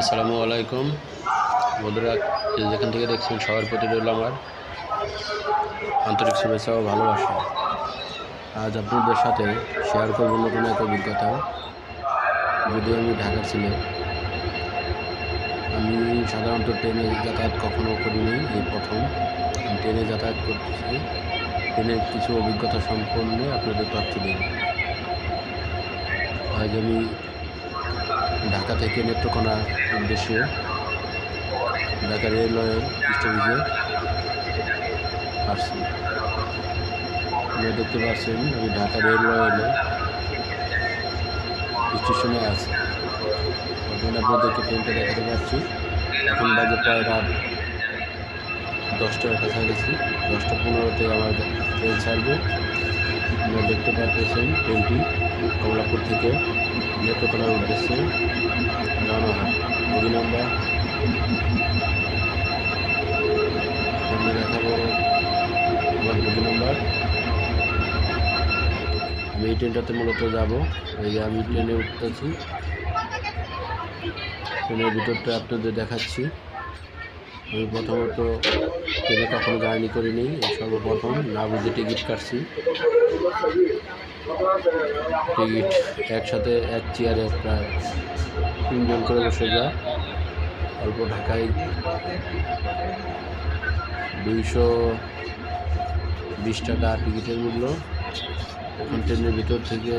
আসসালামু আলাইকুম। বন্ধুরা যেখান থেকে দেখছেন, সবার প্রতি রইল আমার আন্তরিক শুভেচ্ছা ও ভালোবাসা। আজ আপনাদের সাথে শেয়ার করব নতুন এক অভিজ্ঞতা। যদি আমি ঢাকার ছেলে, আমি সাধারণত ট্রেনে যাতায়াত কখনো করিনি, এই প্রথম। ট্রেনে যাতায়াত করতেছি। ট্রেনের কিছু অভিজ্ঞতা সম্পন্ন আপনাদের তথ্য দিন আজ আমি ঢাকা থেকে নেত্রকোনা উদ্দেশ্যে ঢাকা রেলওয়ের স্টেশনে আসছি। দেখতে পাচ্ছেন আমি ঢাকা রেলওয়ে স্টেশনে আছি। এখন আপনাদেরকে ট্রেনটা দেখাতে পারছি এখন বাজে প্রায় রাত দশটার কাছাকাছি। দশটা পনেরোতে আমার ট্রেন ছাড়বে। আপনারা দেখতে পাচ্ছেন ট্রেনটি কমলাপুর থেকে নেত্রকোনার উদ্দেশ্যে রওনা হয় সামনে দেখাবো আমার বগি নাম্বার। আমি এই ট্রেনটাতে মূলত যাব। এই যে আমি ট্রেনে উঠতেছি। ট্রেনের ভিতরটা আপনাদের দেখাচ্ছি। আমি প্রথমত ট্রেনে কখনো জার্নি করিনি সর্বপ্রথম। না বুঝে টিকিট কাটছি। টিকিট একসাথে এক চেয়ারে প্রায় তিনজন করে বসে যায়। অল্প ঢাকায় দুইশো বিশ টাকা টিকিটের মূল্য। এখন ট্রেনের ভিতর থেকে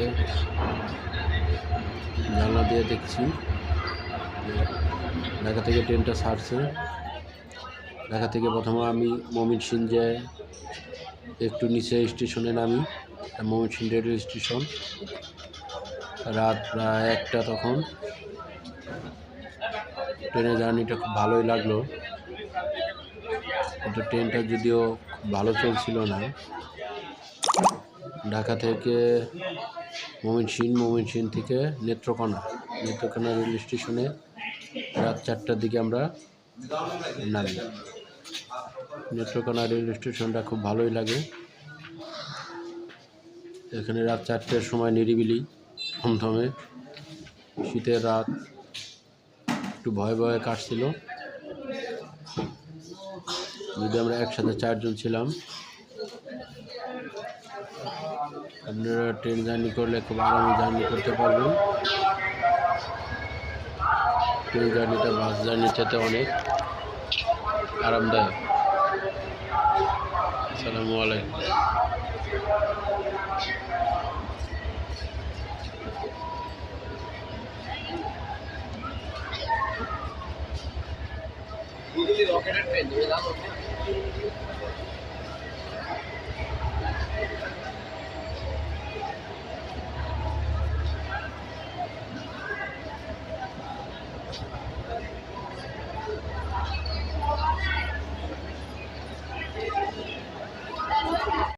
জানলা দিয়ে দেখছি ঢাকা থেকে ট্রেনটা ছাড়ছে। ঢাকা থেকে প্রথমে আমি মমিন সিং যে একটু নিচে স্টেশনে নামি মমিন সিং রেলওয়ে স্টেশন। রাত প্রায় একটা তখন। ট্রেনের জার্নিটা খুব ভালোই লাগল। কিন্তু ট্রেনটা যদিও খুব ভালো চলছিল না, ঢাকা থেকে ময়মনসিংহ ময়মনসিংহ থেকে নেত্রকোনা নেত্রকোনা রেল স্টেশনে রাত চারটার দিকে আমরা নামি। নেত্রকোনা রেল স্টেশনটা খুব ভালোই লাগে। এখানে রাত চারটের সময় নিরিবিলি থমথমে শীতের রাত একটু ভয়ে ভয়ে কাটছিল। যদি আমরা একসাথে চারজন ছিলাম, আপনারা ট্রেন জার্নি করলে খুব আরামে জার্নি করতে পারবেন। ট্রেন জার্নিটা বাস জার্নির চাইতে অনেক। আরামদায়ক। আসসালামু আলাইকুম। রকেটের ট্রেন